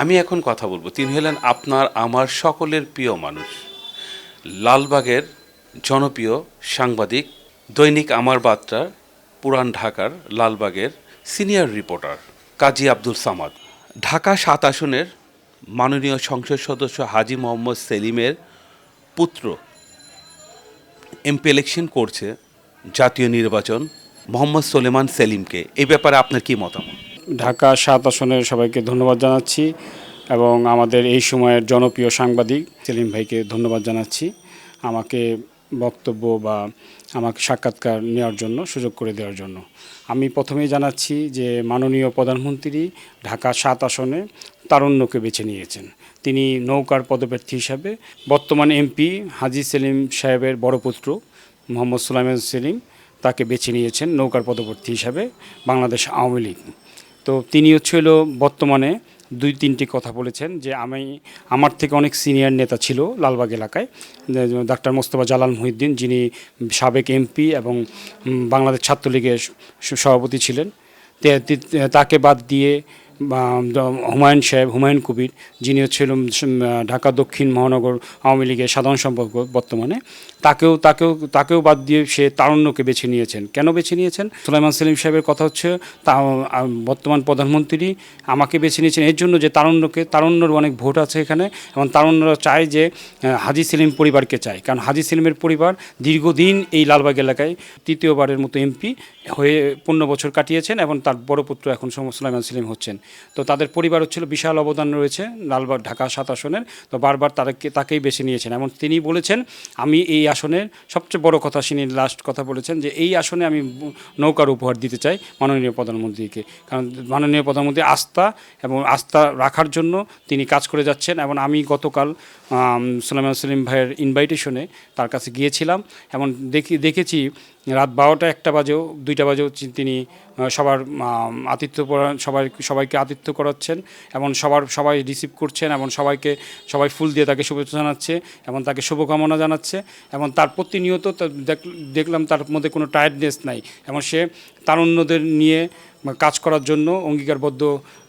আমি এখন কথা বলব। তিনি হলেন আপনার, আমার সকলের প্রিয় মানুষ। লালবাগের জনপ্রিয় সাংবাদিক, দৈনিক আমার বার্তার পুরান ঢাকার লালবাগের সিনিয়র রিপোর্টার, কাজী আব্দুল সামাদ। ঢাকা সাত আসনের মাননীয় সংসদ সদস্য হাজি মোহাম্মদ সেলিমের পুত্র এমপি ইলেকশন করছে জাতীয় নির্বাচন মোহাম্মদ সোলেমান সেলিমকে। এই ব্যাপারে আপনার কি মতামত? ঢাকা সাত আসনের সবাইকে ধন্যবাদ জানাচ্ছি এবং আমাদের এই সময়ের জনপ্রিয় সাংবাদিক সেলিম ভাইকে ধন্যবাদ জানাচ্ছি। আমাকে বক্তব্য বা আমাকে সাক্ষাৎকার নেওয়ার জন্য, সুযোগ করে দেওয়ার জন্য। আমি প্রথমেই জানাচ্ছি যে মাননীয় প্রধানমন্ত্রী ঢাকা সাত আসনে তারুণ্যকে বেছে নিয়েছেন। তিনি নৌকার পদপ্রার্থী হিসাবে বর্তমান এমপি হাজি সেলিম সাহেবের বড় পুত্র মোহাম্মদ সুলাইমান সেলিম তাকে বেছে নিয়েছেন নৌকার পদপ্রার্থী হিসাবে বাংলাদেশ আওয়ামী লীগ। তো তিনি হচ্ছে হলো বর্তমানে দুই, তিনটি কথা বলেছেন যে আমি, আমার থেকে অনেক সিনিয়র নেতা ছিল লালবাগ এলাকায় ডাক্তার মোস্তফা জালাল মহিউদ্দিন, যিনি সাবেক এমপি এবং বাংলাদেশ ছাত্রলীগের সভাপতি ছিলেন। তাকে বাদ দিয়ে হুমায়ুন সাহেব, হুমায়ুন কবির, যিনি হচ্ছিল ঢাকা দক্ষিণ মহানগর আওয়ামী লীগের সাধারণ সম্পর্ক বর্তমানে, তাকেও তাকেও তাকেও বাদ দিয়ে সে তারুণ্যকে বেছে নিয়েছেন। কেন বেছে নিয়েছেন? সুলাইমান সেলিম সাহেবের কথা হচ্ছে, তা বর্তমান প্রধানমন্ত্রী আমাকে বেছে নিয়েছেন এর জন্য যে তারুণ্যকে, তারুণ্যর অনেক ভোট আছে এখানে, এবং তারুণ্যরা চায় যে হাজি সেলিম পরিবারকে চায়। কারণ হাজি সেলিমের পরিবার দীর্ঘদিন এই লালবাগ এলাকায় তৃতীয়বারের মতো এমপি হয়ে পনেরো বছর কাটিয়েছেন, এবং তার বড় পুত্র এখন সুলাইমান সেলিম হচ্ছেন। তো তাদের পরিবার হচ্ছিল, বিশাল অবদান রয়েছে লালবাগ ঢাকা সাত আসনের। তো বারবার তাদেরকে তাকেই বেছে নিয়েছেন। এমন তিনি বলেছেন, আমি এই আসনের সবচেয়ে বড় কথা তিনি লাস্ট কথা বলেছেন যে, এই আসনে আমি নৌকার উপহার দিতে চাই মাননীয় প্রধানমন্ত্রীকে। কারণ মাননীয় প্রধানমন্ত্রী আস্থা এবং আস্থা রাখার জন্য তিনি কাজ করে যাচ্ছেন এবং আমি গতকাল সুলাইমান সেলিম ভাইয়ের ইনভাইটেশনে তার কাছে গিয়েছিলাম এবং দেখি, দেখেছি রাত বারোটা একটা বাজেও, দুইটা বাজেও তিনি সবার আতিথ্য সবাই, সবাইকে আতিথ্য করাচ্ছেন এবং সবার, সবাই রিসিভ করছেন এবং সবাইকে, সবাই ফুল দিয়ে তাকে শুভেচ্ছা জানাচ্ছে এবং তাকে শুভকামনা জানাচ্ছে এবং তার প্রতিনিয়ত দেখলাম তার মধ্যে কোনো টায়ার্ডনেস নাই এবং সে তারুণ্যদের নিয়ে কাজ করার জন্য অঙ্গীকারবদ্ধ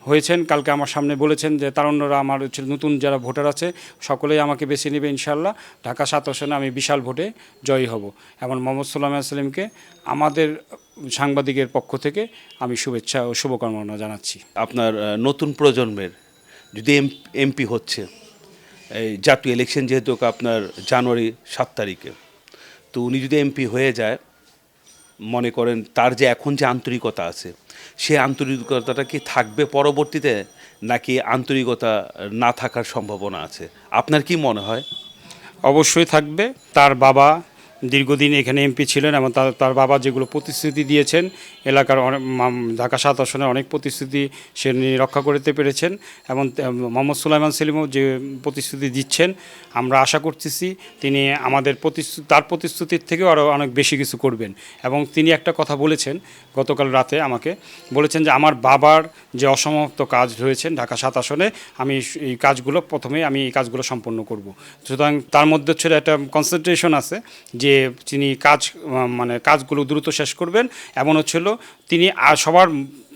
হয়েছেন। কালকে আমার সামনে বলেছেন যে তারুণ্যরা আমার হচ্ছে নতুন যারা ভোটার আছে, সকলেই আমাকে বেছে নেবে ইনশাল্লাহ ঢাকা সাত আসনে আমি বিশাল ভোটে জয়ী হব। এবং মোহাম্মদ সাল্লাম সাল্লামকে আমাদের সাংবাদিকের পক্ষ থেকে আমি শুভেচ্ছা ও শুভকামনা জানাচ্ছি। আপনার নতুন প্রজন্মের যদি এমপি হচ্ছে, এই জাতীয় ইলেকশন যেহেতু আপনার জানুয়ারি সাত তারিখে, তো উনি যদি এমপি হয়ে যায়, মনে করেন তার যে এখন যে আন্তরিকতা আছে সে আন্তরিকতাটা কি থাকবে পরবর্তীতে, নাকি আন্তরিকতা না থাকার সম্ভাবনা আছে? আপনার কি মনে হয়? অবশ্যই থাকবে। তার বাবা দীর্ঘদিন এখানে এমপি ছিলেন এবং তার তার বাবা যেগুলো প্রতিশ্রুতি দিয়েছেন, এলাকার অনেক ঢাকা সাত আসনে অনেক প্রতিশ্রুতি সে রক্ষা করতে পেরেছেন এবং মোহাম্মদ সুলাইমান সেলিমও যে প্রতিশ্রুতি দিচ্ছেন, আমরা আশা করতেছি তিনি আমাদের প্রতিশ্রুতি তার প্রতিশ্রুতির থেকেও আরও অনেক বেশি কিছু করবেন। এবং তিনি একটা কথা বলেছেন গতকাল রাতে আমাকে, বলেছেন যে আমার বাবার যে অসমাপ্ত কাজ রয়েছেন ঢাকা সাত আসনে, আমি এই কাজগুলো প্রথমে আমি এই কাজগুলো সম্পন্ন করব। সুতরাং তার মধ্যে ছিল একটা কনসেন্ট্রেশন আছে যে তিনি কাজ মানে কাজগুলো দ্রুত শেষ করবেন এমন হচ্ছিল তিনি সবার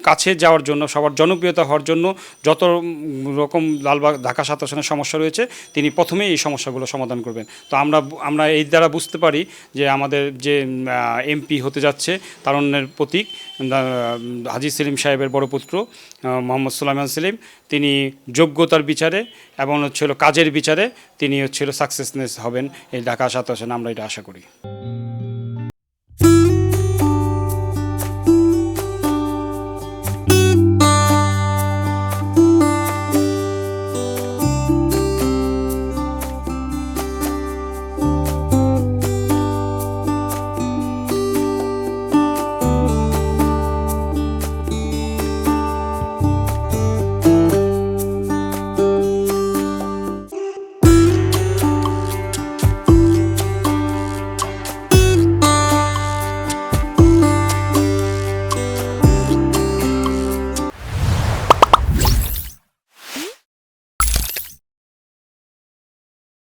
কাছে যাওয়ার জন্য, সবার জনপ্রিয়তা হওয়ার জন্য যত রকম লালবাগ ঢাকা সাত আসনের সমস্যা রয়েছে, তিনি প্রথমেই এই সমস্যাগুলো সমাধান করবেন। তো আমরা আমরা এই দ্বারা বুঝতে পারি যে আমাদের যে এমপি হতে যাচ্ছে, তারুণ্যের প্রতীক হাজি সেলিম সাহেবের বড় পুত্র মোহাম্মদ সুলাইমান সেলিম, তিনি যোগ্যতার বিচারে এবং হচ্ছিল কাজের বিচারে তিনি হচ্ছিল সাকসেসনেস হবেন এই ঢাকা সাত আসনে, আমরা এটা আশা করি।